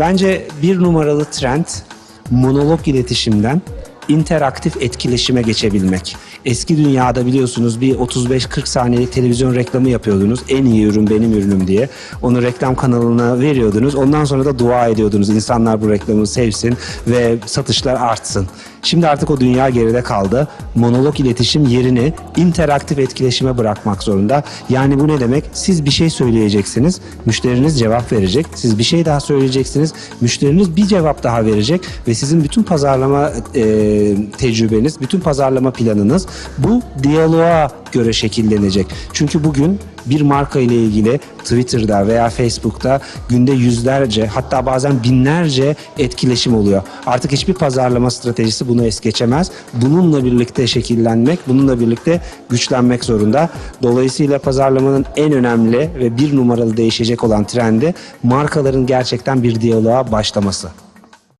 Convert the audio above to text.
Bence bir numaralı trend monolog iletişimden interaktif etkileşime geçebilmek. Eski dünyada biliyorsunuz bir 35-40 saniyelik televizyon reklamı yapıyordunuz. En iyi ürün benim ürünüm diye. Onu reklam kanalına veriyordunuz. Ondan sonra da dua ediyordunuz. İnsanlar bu reklamı sevsin ve satışlar artsın. Şimdi artık o dünya geride kaldı. Monolog iletişim yerini interaktif etkileşime bırakmak zorunda. Yani bu ne demek? Siz bir şey söyleyeceksiniz, müşteriniz cevap verecek. Siz bir şey daha söyleyeceksiniz, müşteriniz bir cevap daha verecek ve sizin bütün pazarlama e, tecrübeniz, bütün pazarlama planınız bu diyaloğa göre şekillenecek. Çünkü bugün bir marka ile ilgili Twitter'da veya Facebook'ta günde yüzlerce hatta bazen binlerce etkileşim oluyor. Artık hiçbir pazarlama stratejisi bunu es geçemez. Bununla birlikte şekillenmek, bununla birlikte güçlenmek zorunda. Dolayısıyla pazarlamanın en önemli ve bir numaralı değişecek olan trendi markaların gerçekten bir diyaloğa başlaması.